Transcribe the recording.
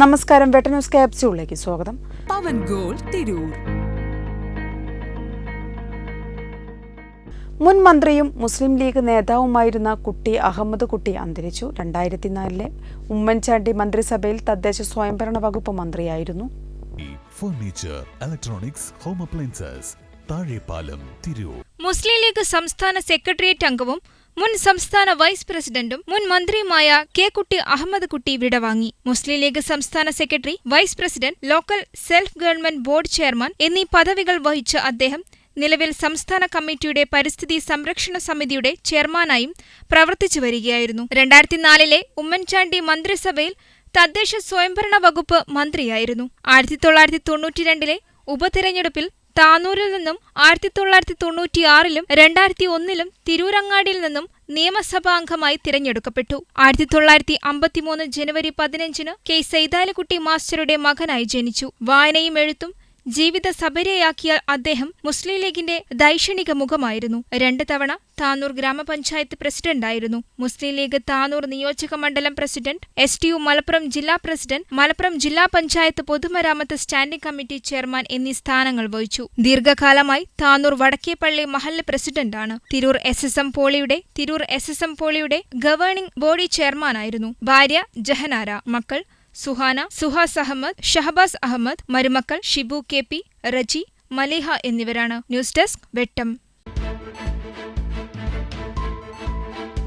നമസ്കാരം വെട്ട ന്യൂസ് ക്യാപ്സ്യൂളിലേക്ക് സ്വാഗതം. പവൻ ഗോൾ തിരൂർ. മുൻ മന്ത്രിയും മുസ്ലിം ലീഗ് നേതാവുമായിരുന്ന കുട്ടി അഹമ്മദ് കുട്ടി അന്തരിച്ചു. രണ്ടായിരത്തി നാലിലെ ഉമ്മൻചാണ്ടി മന്ത്രിസഭയിൽ തദ്ദേശ സ്വയംഭരണ വകുപ്പ് മന്ത്രിയായിരുന്നു. Furniture electronics home appliances Thazhepalam Tirur. Muslim League സംസ്ഥാന സെക്രട്ടേറിയറ്റ് അംഗവും മുൻ സംസ്ഥാന വൈസ് പ്രസിഡന്റും മുൻ മന്ത്രിയുമായ കെ കുട്ടി അഹമ്മദ് കുട്ടി വിടവാങ്ങി മുസ്ലിം ലീഗ് സംസ്ഥാന secretary vice president local self government board chairman എന്നീ പദവികൾ വഹിച്ച അദ്ദേഹം നിലവിൽ സംസ്ഥാന കമ്മിറ്റിയുടെ പരിസ്ഥിതി സംരക്ഷണ സമിതിയുടെ ചെയർമാനായും പ്രവർത്തിച്ചു വരികയായിരുന്നു. രണ്ടായിരത്തി നാലിലെ ഉമ്മൻചാണ്ടി മന്ത്രിസഭയിൽ തദ്ദേശ സ്വയംഭരണ വകുപ്പ് മന്ത്രിയായിരുന്നു. ആയിരത്തി തൊള്ളായിരത്തി തൊണ്ണൂറ്റിരണ്ടിലെ ഉപതെരഞ്ഞെടുപ്പിൽ താനൂരിൽ നിന്നും ആയിരത്തി തൊള്ളായിരത്തി തൊണ്ണൂറ്റിയാറിലും രണ്ടായിരത്തി ഒന്നിലും തിരൂരങ്ങാടിയിൽ നിന്നും നിയമസഭാ അംഗമായി തിരഞ്ഞെടുക്കപ്പെട്ടു. ആയിരത്തി തൊള്ളായിരത്തി അമ്പത്തിമൂന്ന് ജനുവരി പതിനഞ്ചിന് കെ സൈതാലിക്കുട്ടി മാസ്റ്ററുടെ മകനായി ജനിച്ചു. വായനയും എഴുത്തും ജീവിത സബരയാക്കിയ അദ്ദേഹം മുസ്ലിം ലീഗിന്റെ ദൈക്ഷണിക മുഖമായിരുന്നു രണ്ട് തവണ താനൂർ ഗ്രാമപഞ്ചായത്ത് പ്രസിഡന്റായിരുന്നു. മുസ്ലിം ലീഗ് താനൂർ നിയോജക മണ്ഡലം president S T U Malappuram ജില്ലാ പ്രസിഡന്റ് മലപ്പുറം ജില്ലാ പഞ്ചായത്ത് പൊതുമരാമത്ത് സ്റ്റാൻഡിംഗ് കമ്മിറ്റി ചെയർമാൻ എന്നീ സ്ഥാനങ്ങൾ വഹിച്ചു. ദീർഘകാലമായി താനൂർ വടക്കേപ്പള്ളി മഹല്ല് പ്രസിഡന്റാണ്. തിരൂർ എസ് എസ് എം പോളിയുടെ തിരൂർ എസ് എസ് എം പോളിയുടെ ഗവേണിംഗ് ബോഡി ചെയർമാനായിരുന്നു. ഭാര്യ ജഹനാര. മക്കൾ സുഹാന സുഹാസ് അഹമ്മദ് ഷഹബാസ് അഹമ്മദ് മരുമക്കൾ ഷിബു കെ പി റജി മലിഹ എന്നിവരാണ് ന്യൂസ് ഡെസ്ക് വെട്ടം